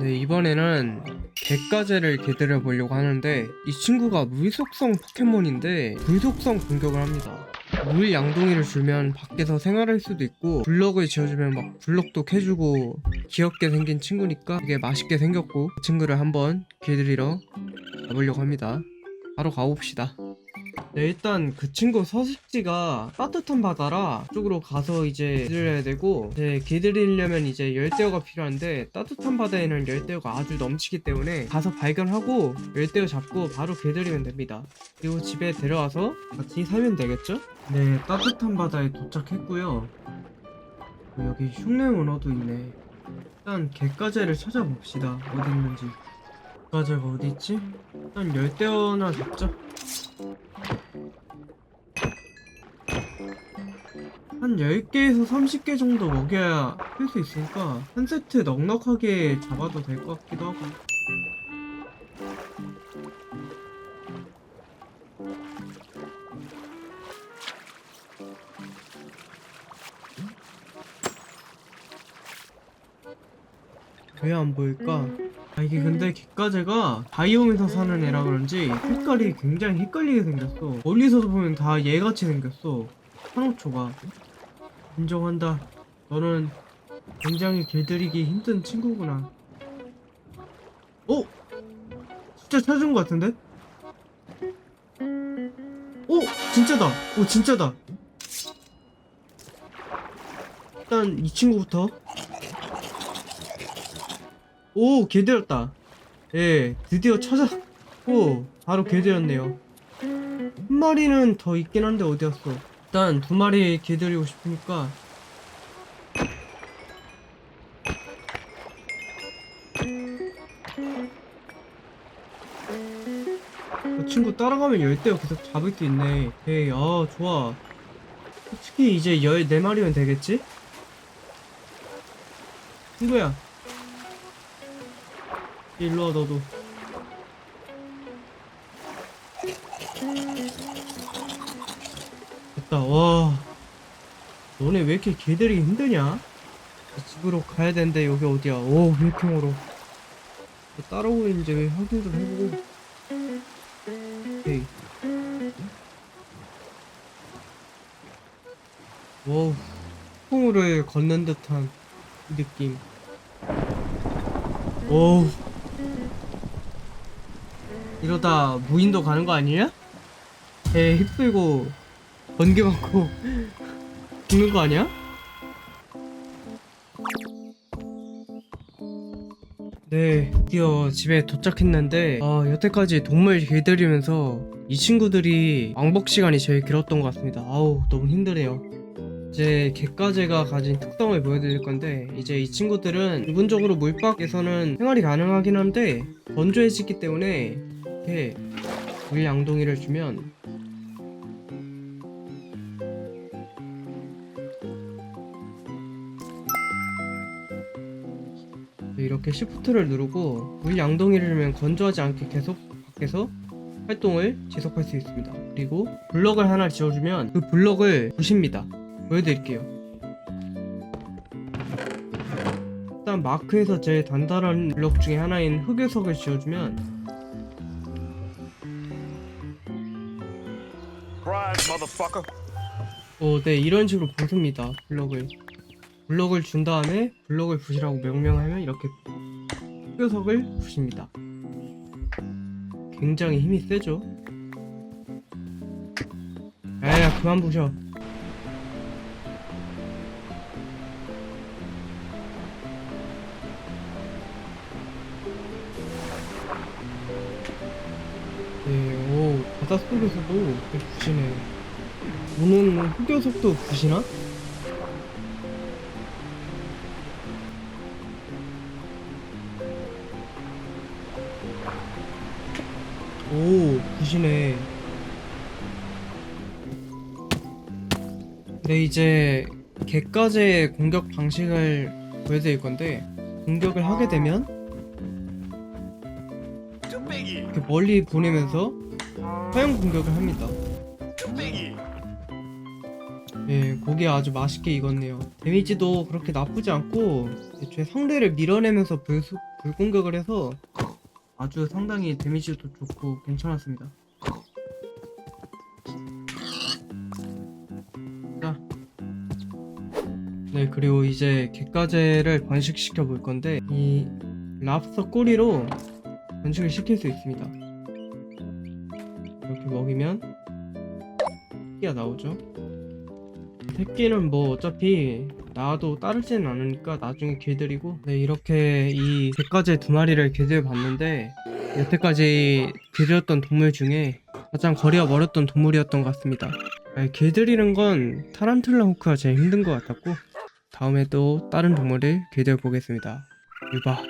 네, 이번에는 개까제를 기다려 보려고 하는데 이 친구가 물속성 포켓몬인데 불속성 공격을 합니다. 물 양동이를 주면 밖에서 생활할 수도 있고 블럭을 지어주면 막 블럭도 캐주고 귀엽게 생긴 친구니까 되게 맛있게 생겼고 그 친구를 한번 길들이러 가보려고 합니다. 바로 가봅시다. 네, 일단 그 친구 서식지가 따뜻한 바다라 쪽으로 가서 이제 기들여야 되고 이제 기들이려면 이제 열대어가 필요한데 따뜻한 바다에는 열대어가 아주 넘치기 때문에 가서 발견하고 열대어 잡고 바로 기들이면 됩니다. 그리고 집에 데려와서 같이 살면 되겠죠? 네, 따뜻한 바다에 도착했고요. 어, 여기 흉내 문어도 있네. 일단 개까제를 찾아봅시다. 어디 있는지. 개까제가 어디 있지? 일단 열대어나 잡자. 한 10개에서 30개 정도 먹여야 할수 있으니까 한 세트 넉넉하게 잡아도 될 것 같기도 하고 왜 안 보일까? 아 이게 근데 갯가재가 바이옴에서 사는 애라 그런지 색깔이 굉장히 헷갈리게 생겼어 멀리서도 보면 다 얘같이 생겼어 한호초가 인정한다 너는 굉장히 길들이기 힘든 친구구나 어? 진짜 찾은 것 같은데? 오! 진짜다! 오 진짜다! 일단 이 친구부터 오 개들었다. 예 드디어 찾았고 바로 개들였네요. 한 마리는 더 있긴 한데 어디였어? 일단 두 마리 개들이고 싶으니까. 그 친구 따라가면 열대어 계속 잡을 수 있네. 에이 아 좋아. 솔직히 이제 14마리면 되겠지? 친구야 일로 와 너도. 됐다 와. 너네 왜 이렇게 개들이 힘드냐? 집으로 가야 되는데 여기 어디야? 오 밀평으로. 따라오고 있는지 확인 좀 해보고. 오케이. 와우. 풍우를 걷는 듯한 이 느낌. 오우 이러다 무인도 가는 거 아니냐? 배 휩쓸고 번개 맞고 죽는 거 아니야? 네, 드디어 집에 도착했는데 아, 여태까지 동물 길들이면서 이 친구들이 왕복 시간이 제일 길었던 것 같습니다. 아우 너무 힘드네요. 이제 갯가재가 가진 특성을 보여드릴 건데 이제 이 친구들은 기본적으로 물밖에서는 생활이 가능하긴 한데 건조해지기 때문에 이렇게 물 양동이를 주면 이렇게 시프트를 누르고 물 양동이를 주면 건조하지 않게 계속 밖에서 활동을 지속할 수 있습니다. 그리고 블럭을 하나 지어주면 그 블럭을 부십니다. 보여드릴게요. 일단 마크에서 제일 단단한 블럭 중에 하나인 흑요석을 지어주면 어, 네 이런 식으로 부숩니다. 블럭을 블럭을 준 다음에 블럭을 부시라고 명령하면 이렇게 흑요석을 부십니다. 굉장히 힘이 세죠? 야야 그만 부셔. 바닷속에서도 이렇게 부시네. 오는 흑요석도 부시나? 오, 부시네. 네, 이제 개까지의 공격 방식을 보여드릴 건데 공격을 하게 되면. 이렇게 멀리 보내면서 화염 공격을 합니다. 예, 고기 아주 맛있게 익었네요. 데미지도 그렇게 나쁘지 않고 애초에 상대를 밀어내면서 불속, 불공격을 해서 아주 상당히 데미지도 좋고 괜찮았습니다. 자. 네, 그리고 이제 갯가재를 번식시켜 볼 건데, 이 랍스터 꼬리로 번식을 시킬 수 있습니다. 이렇게 먹이면 새끼가 나오죠. 새끼는 뭐 어차피 나도 따르지는 않으니까 나중에 길들이고. 네 이렇게 이 갯가재 두 마리를 길들여 봤는데 여태까지 길들였던 동물 중에 가장 거리가 멀었던 동물이었던 것 같습니다. 네, 길들이는 건 타란툴라 호크가 제일 힘든 것 같았고 다음에 또 다른 동물을 길들여 보겠습니다. 유바